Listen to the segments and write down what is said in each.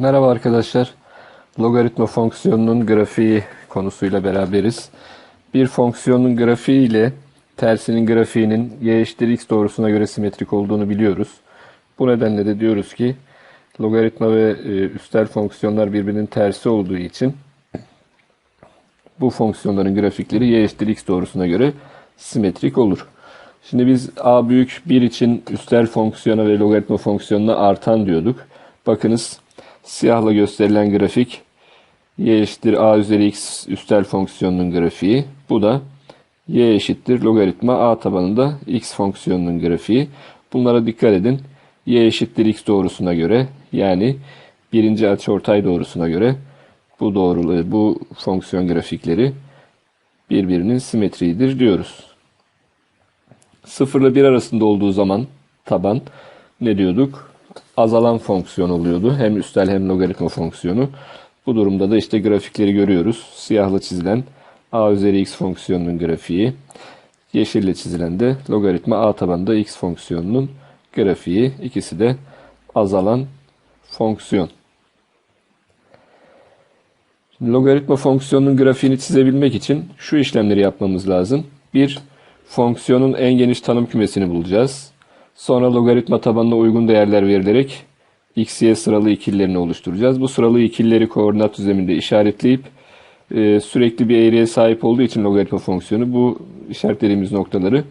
Merhaba arkadaşlar. Logaritma fonksiyonunun grafiği konusuyla beraberiz. Bir fonksiyonun grafiği ile tersinin grafiğinin y eşittir x doğrusuna göre simetrik olduğunu biliyoruz. Bu nedenle de diyoruz ki logaritma ve e, üstel fonksiyonlar birbirinin tersi olduğu için bu fonksiyonların grafikleri y eşittir x doğrusuna göre simetrik olur. Şimdi biz a büyük 1 için üstel fonksiyona ve logaritma fonksiyonuna artan diyorduk. Bakınız siyahla gösterilen grafik y eşittir a üzeri x üstel fonksiyonunun grafiği. Bu da y eşittir logaritma a tabanında x fonksiyonunun grafiği. Bunlara dikkat edin. y eşittir x doğrusuna göre yani birinci açıortay doğrusuna göre bu doğrulu bu fonksiyon grafikleri birbirinin simetriğidir diyoruz. 0 ile 1 arasında olduğu zaman taban ne diyorduk? Azalan fonksiyon oluyordu. Hem üstel hem logaritma fonksiyonu. Bu durumda da işte grafikleri görüyoruz. Siyahla çizilen a üzeri x fonksiyonunun grafiği. Yeşille çizilen de logaritma a tabanında x fonksiyonunun grafiği. İkisi de azalan fonksiyon. Şimdi logaritma fonksiyonunun grafiğini çizebilmek için şu işlemleri yapmamız lazım. Bir, fonksiyonun en geniş tanım kümesini bulacağız. Sonra logaritma tabanına uygun değerler verilerek x, y sıralı ikililerini oluşturacağız. Bu sıralı ikilileri koordinat düzleminde işaretleyip e, sürekli bir eğriye sahip olduğu için logaritma fonksiyonu bu işaretlediğimiz noktaları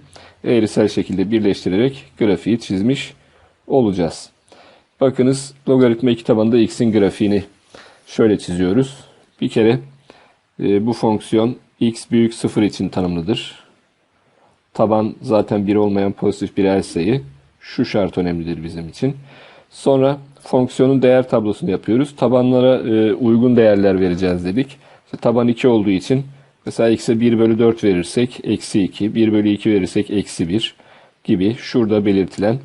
eğrisel şekilde birleştirerek grafiği çizmiş olacağız. Bakınız logaritma 2 tabanında x'in grafiğini şöyle çiziyoruz. Bir kere e, bu fonksiyon x büyük 0 için tanımlıdır. Taban zaten 1 olmayan pozitif bir el sayı. Şu şart önemlidir bizim için. Sonra fonksiyonun değer tablosunu yapıyoruz. Tabanlara e, uygun değerler vereceğiz dedik. İşte taban 2 olduğu için mesela x'e 1 bölü 4 verirsek eksi 2, 1 bölü 2 verirsek eksi 1 gibi şurada belirtilen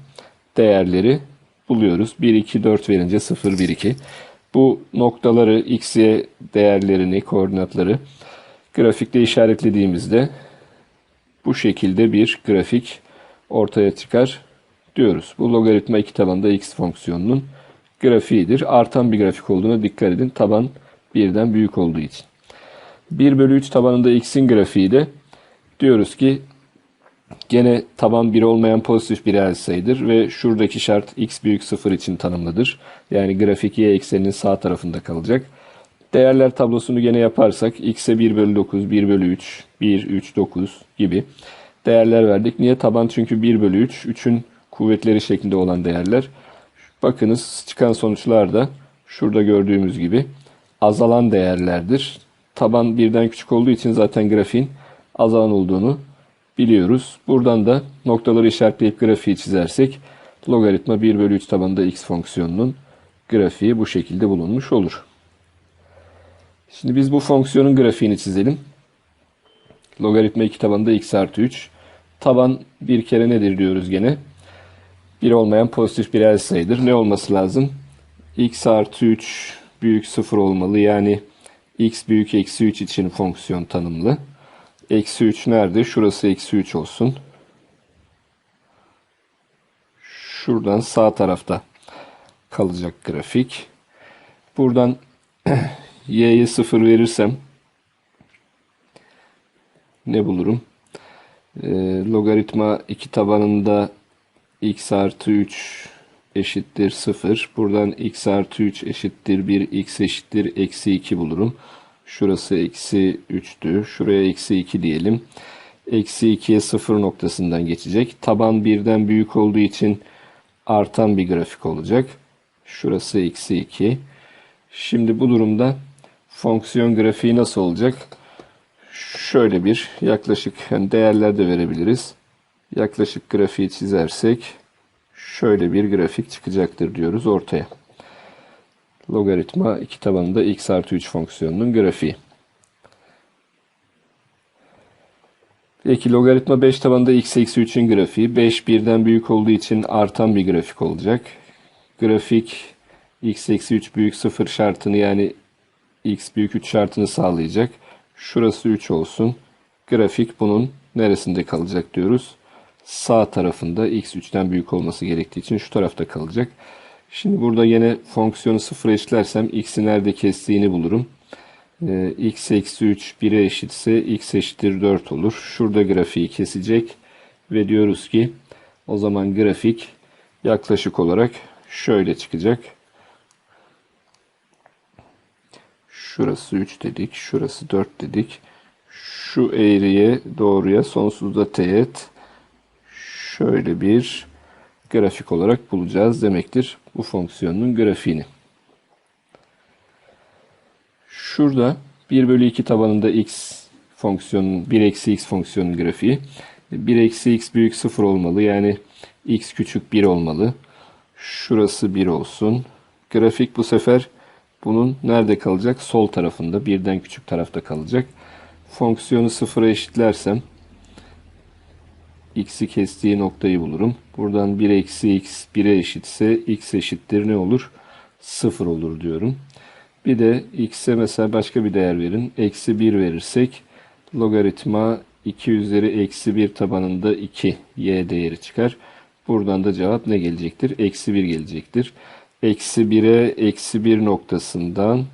değerleri buluyoruz. 1, 2, 4 verince 0, 1, 2. Bu noktaları x, y değerlerini, koordinatları grafikte işaretlediğimizde bu şekilde bir grafik ortaya çıkar diyoruz. Bu logaritma 2 tabanda x fonksiyonunun grafiğidir. Artan bir grafik olduğuna dikkat edin. Taban birden büyük olduğu için. 1 bölü 3 tabanında x'in grafiği de diyoruz ki gene taban 1 olmayan pozitif bir reel sayıdır ve şuradaki şart x büyük 0 için tanımlıdır. Yani grafik y ekseninin sağ tarafında kalacak. Değerler tablosunu gene yaparsak x'e 1 bölü 9, 1 bölü 3, 1, 3, 9 gibi değerler verdik. Niye? Taban çünkü 1 bölü 3. 3'ün kuvvetleri şeklinde olan değerler. Bakınız çıkan sonuçlar da şurada gördüğümüz gibi azalan değerlerdir. Taban birden küçük olduğu için zaten grafiğin azalan olduğunu biliyoruz. Buradan da noktaları işaretleyip grafiği çizersek logaritma 1 bölü 3 tabanında x fonksiyonunun grafiği bu şekilde bulunmuş olur. Şimdi biz bu fonksiyonun grafiğini çizelim. Logaritma 2 tabanında x artı 3. Taban bir kere nedir diyoruz gene. 1 olmayan pozitif bir el sayıdır. Ne olması lazım? x artı 3 büyük 0 olmalı. Yani x büyük eksi 3 için fonksiyon tanımlı. Eksi 3 nerede? Şurası eksi 3 olsun. Şuradan sağ tarafta kalacak grafik. Buradan y'ye 0 verirsem ne bulurum? E, logaritma 2 tabanında x artı 3 eşittir 0. Buradan x artı 3 eşittir 1, x eşittir eksi 2 bulurum. Şurası eksi 3'tü. Şuraya eksi 2 diyelim. Eksi 2'ye 0 noktasından geçecek. Taban birden büyük olduğu için artan bir grafik olacak. Şurası eksi 2. Şimdi bu durumda fonksiyon grafiği nasıl olacak? Şöyle bir yaklaşık yani değerler de verebiliriz. Yaklaşık grafiği çizersek şöyle bir grafik çıkacaktır diyoruz ortaya. Logaritma 2 tabanında x artı 3 fonksiyonunun grafiği. Peki logaritma 5 tabanında x eksi 3'ün grafiği. 5 birden büyük olduğu için artan bir grafik olacak. Grafik x eksi 3 büyük 0 şartını yani x büyük 3 şartını sağlayacak. Şurası 3 olsun. Grafik bunun neresinde kalacak diyoruz. Sağ tarafında x 3'ten büyük olması gerektiği için şu tarafta kalacak. Şimdi burada yine fonksiyonu sıfıra eşitlersem x'i nerede kestiğini bulurum. Ee, x eksi 3 1'e eşitse x eşittir 4 olur. Şurada grafiği kesecek ve diyoruz ki o zaman grafik yaklaşık olarak şöyle çıkacak. Şurası 3 dedik, şurası 4 dedik. Şu eğriye doğruya sonsuzda teğet şöyle bir grafik olarak bulacağız demektir bu fonksiyonun grafiğini. Şurada 1 bölü 2 tabanında x fonksiyonun 1 eksi x fonksiyonun grafiği. 1 eksi x büyük 0 olmalı. Yani x küçük 1 olmalı. Şurası 1 olsun. Grafik bu sefer bunun nerede kalacak? Sol tarafında. Birden küçük tarafta kalacak. Fonksiyonu sıfıra eşitlersem x'i kestiği noktayı bulurum. Buradan 1 eksi x 1'e eşitse x eşittir ne olur? 0 olur diyorum. Bir de x'e mesela başka bir değer verin. Eksi 1 verirsek logaritma 2 üzeri eksi 1 tabanında 2 y değeri çıkar. Buradan da cevap ne gelecektir? Eksi 1 gelecektir. Eksi 1'e eksi 1 noktasından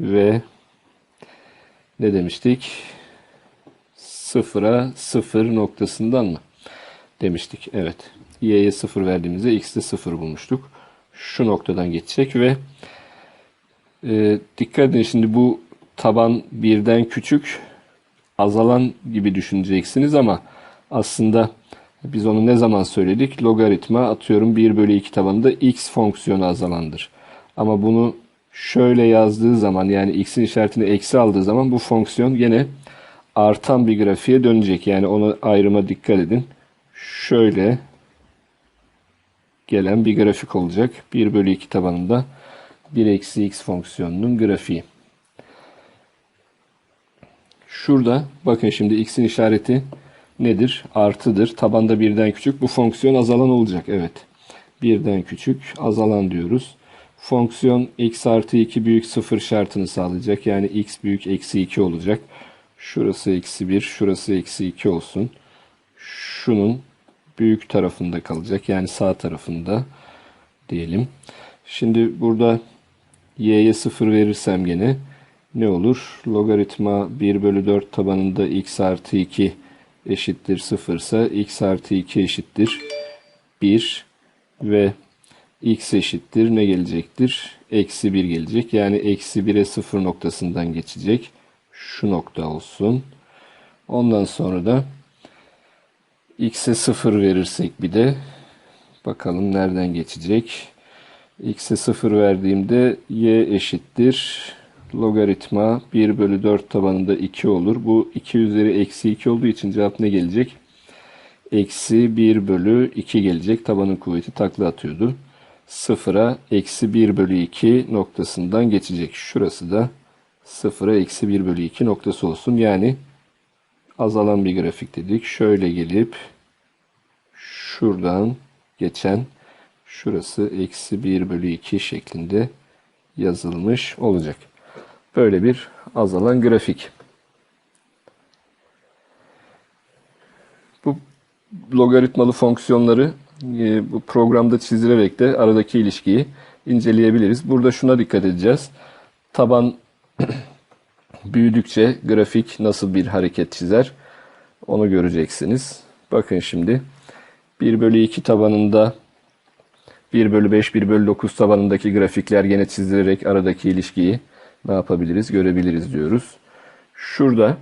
ve ne demiştik? Sıfıra sıfır noktasından mı? Demiştik. Evet. y'ye sıfır verdiğimizde x'te sıfır bulmuştuk. Şu noktadan geçecek ve e, dikkat edin şimdi bu taban birden küçük azalan gibi düşüneceksiniz ama aslında biz onu ne zaman söyledik? Logaritma atıyorum 1 bölü 2 tabanında x fonksiyonu azalandır. Ama bunu şöyle yazdığı zaman yani x'in işaretini eksi aldığı zaman bu fonksiyon yine artan bir grafiğe dönecek. Yani ona ayrıma dikkat edin. Şöyle gelen bir grafik olacak. 1 bölü 2 tabanında 1 eksi x fonksiyonunun grafiği. Şurada bakın şimdi x'in işareti nedir? Artıdır. Tabanda birden küçük. Bu fonksiyon azalan olacak. Evet. Birden küçük azalan diyoruz. Fonksiyon x artı 2 büyük 0 şartını sağlayacak. Yani x büyük eksi 2 olacak. Şurası eksi 1, şurası eksi 2 olsun. Şunun büyük tarafında kalacak. Yani sağ tarafında diyelim. Şimdi burada y'ye 0 verirsem gene ne olur? Logaritma 1 bölü 4 tabanında x artı 2 eşittir 0 ise x artı 2 eşittir 1 ve x eşittir ne gelecektir? Eksi 1 gelecek. Yani eksi 1'e 0 noktasından geçecek. Şu nokta olsun. Ondan sonra da x'e 0 verirsek bir de bakalım nereden geçecek. x'e 0 verdiğimde y eşittir logaritma 1 bölü 4 tabanında 2 olur. Bu 2 üzeri eksi 2 olduğu için cevap ne gelecek? Eksi 1 bölü 2 gelecek. Tabanın kuvveti takla atıyordu. Sıfıra eksi 1 bölü 2 noktasından geçecek. Şurası da sıfıra eksi 1 bölü 2 noktası olsun. Yani azalan bir grafik dedik. Şöyle gelip şuradan geçen şurası eksi 1 bölü 2 şeklinde yazılmış olacak. Böyle bir azalan grafik. Bu logaritmalı fonksiyonları e, bu programda çizilerek de aradaki ilişkiyi inceleyebiliriz. Burada şuna dikkat edeceğiz. Taban büyüdükçe grafik nasıl bir hareket çizer onu göreceksiniz. Bakın şimdi 1 bölü 2 tabanında 1 bölü 5, 1 bölü 9 tabanındaki grafikler gene çizilerek aradaki ilişkiyi ne yapabiliriz görebiliriz diyoruz. Şurada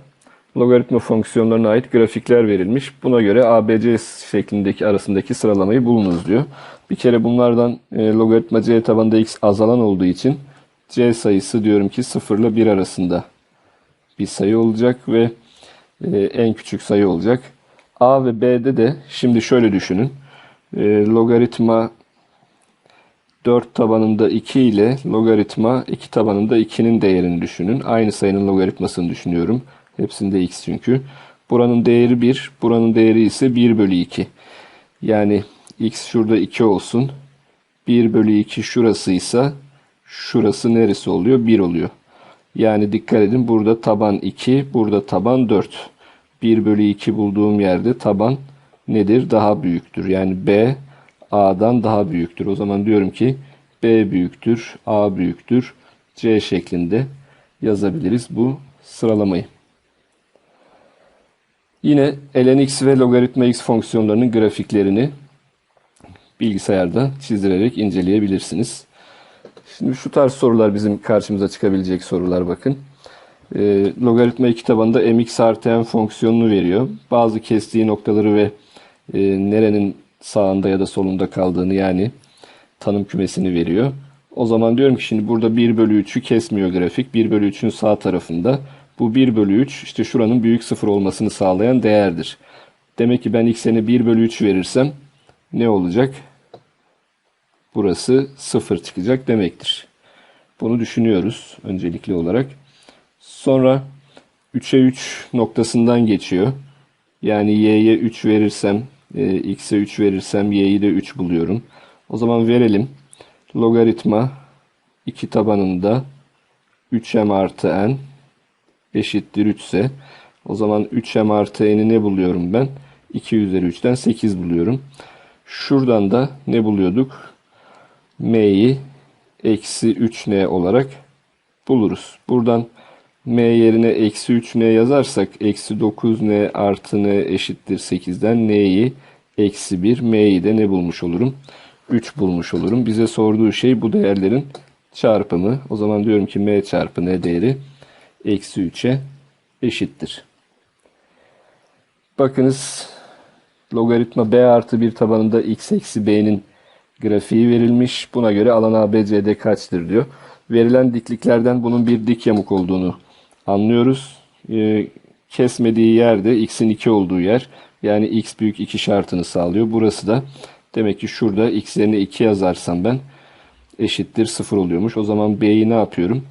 logaritma fonksiyonlarına ait grafikler verilmiş. Buna göre ABC şeklindeki arasındaki sıralamayı bulunuz diyor. Bir kere bunlardan e, logaritma C tabanında x azalan olduğu için C sayısı diyorum ki 0 ile 1 arasında bir sayı olacak ve e, en küçük sayı olacak. A ve B'de de şimdi şöyle düşünün. E, logaritma 4 tabanında 2 ile logaritma 2 tabanında 2'nin değerini düşünün. Aynı sayının logaritmasını düşünüyorum. Hepsinde x çünkü. Buranın değeri 1, buranın değeri ise 1 bölü 2. Yani x şurada 2 olsun. 1 bölü 2 şurasıysa şurası neresi oluyor? 1 oluyor. Yani dikkat edin burada taban 2, burada taban 4. 1 bölü 2 bulduğum yerde taban nedir? Daha büyüktür. Yani B A'dan daha büyüktür. O zaman diyorum ki B büyüktür, A büyüktür, C şeklinde yazabiliriz bu sıralamayı. Yine ln x ve logaritma x fonksiyonlarının grafiklerini bilgisayarda çizdirerek inceleyebilirsiniz. Şimdi şu tarz sorular bizim karşımıza çıkabilecek sorular bakın. E, logaritma 2 tabanında mx artı n fonksiyonunu veriyor. Bazı kestiği noktaları ve e, nerenin sağında ya da solunda kaldığını yani tanım kümesini veriyor. O zaman diyorum ki şimdi burada 1 bölü 3'ü kesmiyor grafik. 1 bölü 3'ün sağ tarafında. Bu 1 bölü 3 işte şuranın büyük sıfır olmasını sağlayan değerdir. Demek ki ben x'e 1 bölü 3 verirsem ne olacak? Burası 0 çıkacak demektir. Bunu düşünüyoruz öncelikli olarak. Sonra 3'e 3 noktasından geçiyor. Yani y'ye 3 verirsem, e, x'e 3 verirsem y'yi de 3 buluyorum. O zaman verelim. Logaritma 2 tabanında 3m artı n eşittir 3 ise o zaman 3m artı n'i ne buluyorum ben? 2 üzeri 3'ten 8 buluyorum. Şuradan da ne buluyorduk? M'yi eksi 3n olarak buluruz. Buradan m yerine eksi 3n yazarsak eksi 9n artı n eşittir 8'den n'yi eksi 1 m'yi de ne bulmuş olurum? 3 bulmuş olurum. Bize sorduğu şey bu değerlerin çarpımı. O zaman diyorum ki m çarpı n değeri eksi 3'e eşittir. Bakınız logaritma b artı 1 tabanında x eksi b'nin grafiği verilmiş. Buna göre alan ABCD kaçtır diyor. Verilen dikliklerden bunun bir dik yamuk olduğunu anlıyoruz. Ee, kesmediği yerde x'in 2 olduğu yer. Yani x büyük 2 şartını sağlıyor. Burası da demek ki şurada x yerine 2 yazarsam ben eşittir 0 oluyormuş. O zaman b'yi ne yapıyorum?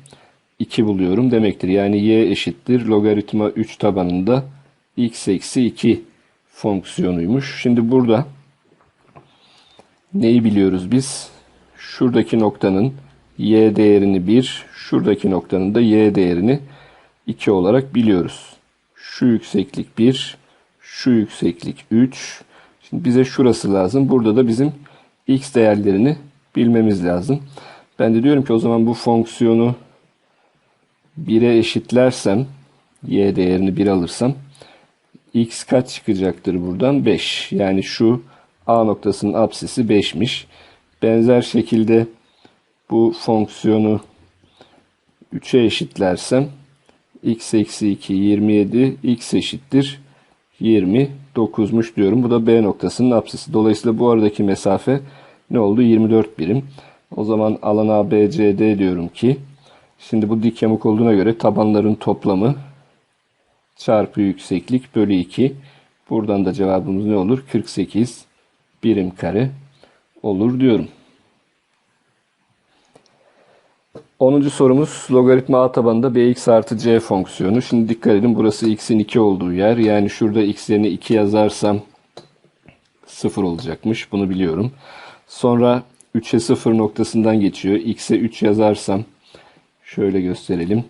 2 buluyorum demektir. Yani y eşittir logaritma 3 tabanında x eksi 2 fonksiyonuymuş. Şimdi burada neyi biliyoruz biz? Şuradaki noktanın y değerini 1, şuradaki noktanın da y değerini 2 olarak biliyoruz. Şu yükseklik 1, şu yükseklik 3. Şimdi bize şurası lazım. Burada da bizim x değerlerini bilmemiz lazım. Ben de diyorum ki o zaman bu fonksiyonu 1'e eşitlersem y değerini 1 alırsam x kaç çıkacaktır buradan? 5. Yani şu a noktasının apsisi 5'miş. Benzer şekilde bu fonksiyonu 3'e eşitlersem x eksi 2 27 x eşittir 29'muş diyorum. Bu da B noktasının apsisi. Dolayısıyla bu aradaki mesafe ne oldu? 24 birim. O zaman alan ABCD diyorum ki şimdi bu dik yamuk olduğuna göre tabanların toplamı çarpı yükseklik bölü 2. Buradan da cevabımız ne olur? 48 birim kare olur diyorum. 10. sorumuz logaritma a tabanında bx artı c fonksiyonu. Şimdi dikkat edin burası x'in 2 olduğu yer. Yani şurada x yerine 2 yazarsam 0 olacakmış. Bunu biliyorum. Sonra 3'e 0 noktasından geçiyor. x'e 3 yazarsam şöyle gösterelim.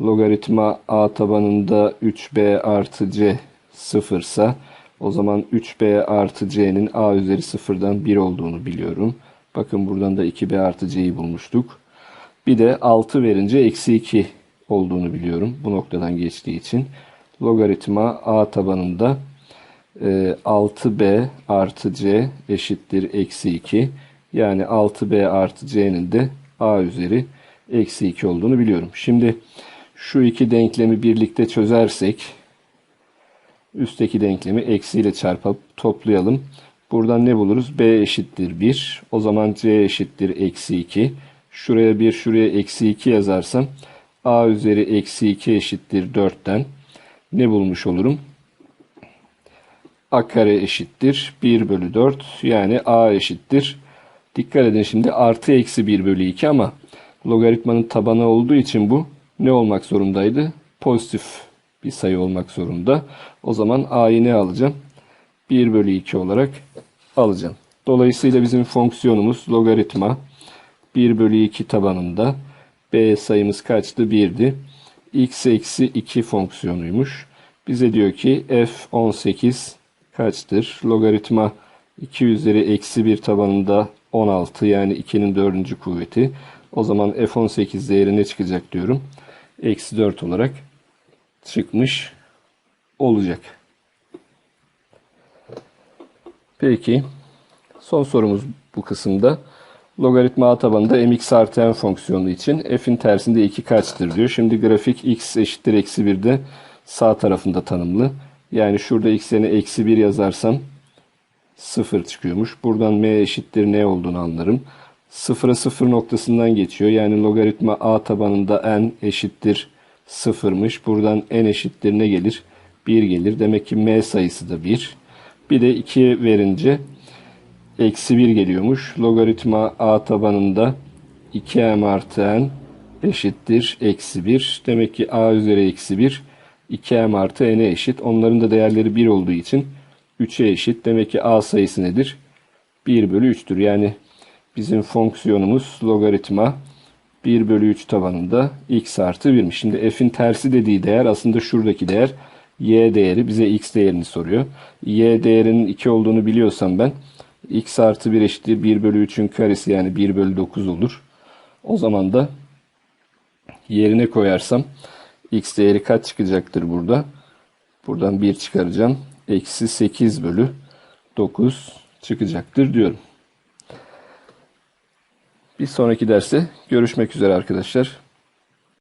Logaritma a tabanında 3b artı c 0 ise o zaman 3b artı c'nin a üzeri 0'dan 1 olduğunu biliyorum. Bakın buradan da 2b artı c'yi bulmuştuk. Bir de 6 verince eksi 2 olduğunu biliyorum. Bu noktadan geçtiği için. Logaritma a tabanında 6b e, artı c eşittir eksi 2. Yani 6b artı c'nin de a üzeri eksi 2 olduğunu biliyorum. Şimdi şu iki denklemi birlikte çözersek üstteki denklemi eksiyle çarpıp toplayalım. Buradan ne buluruz? b eşittir 1. O zaman c eşittir eksi 2. Şuraya 1 şuraya eksi 2 yazarsam a üzeri eksi 2 eşittir 4'ten ne bulmuş olurum? a kare eşittir 1 bölü 4 yani a eşittir. Dikkat edin şimdi artı eksi 1 bölü 2 ama logaritmanın tabanı olduğu için bu ne olmak zorundaydı? Pozitif bir sayı olmak zorunda. O zaman a'yı ne alacağım? 1 bölü 2 olarak alacağım. Dolayısıyla bizim fonksiyonumuz logaritma 1 bölü 2 tabanında b sayımız kaçtı? 1'di. x eksi 2 fonksiyonuymuş. Bize diyor ki f 18 kaçtır? Logaritma 2 üzeri eksi 1 tabanında 16 yani 2'nin dördüncü kuvveti. O zaman f18 değeri ne çıkacak diyorum. Eksi 4 olarak çıkmış olacak. Peki. Son sorumuz bu kısımda. Logaritma a tabanında mx artı n fonksiyonu için f'in tersinde 2 kaçtır diyor. Şimdi grafik x eşittir eksi 1'de sağ tarafında tanımlı. Yani şurada x eksi 1 yazarsam 0 çıkıyormuş. Buradan m eşittir ne olduğunu anlarım. 0'a 0 noktasından geçiyor. Yani logaritma a tabanında n eşittir 0'mış. Buradan n eşittir gelir? 1 gelir. Demek ki m sayısı da 1. Bir de 2 verince eksi 1 geliyormuş. Logaritma a tabanında 2m artı n eşittir eksi 1. Demek ki a üzeri eksi 1 2m artı n'e eşit. Onların da değerleri 1 olduğu için 3'e eşit. Demek ki a sayısı nedir? 1 bölü 3'tür. Yani bizim fonksiyonumuz logaritma 1 bölü 3 tabanında x artı 1'miş. Şimdi f'in tersi dediği değer aslında şuradaki değer y değeri bize x değerini soruyor. y değerinin 2 olduğunu biliyorsam ben x artı 1 eşittir 1 bölü 3'ün karesi yani 1 bölü 9 olur. O zaman da yerine koyarsam x değeri kaç çıkacaktır burada? Buradan 1 çıkaracağım. Eksi 8 bölü 9 çıkacaktır diyorum. Bir sonraki derste görüşmek üzere arkadaşlar.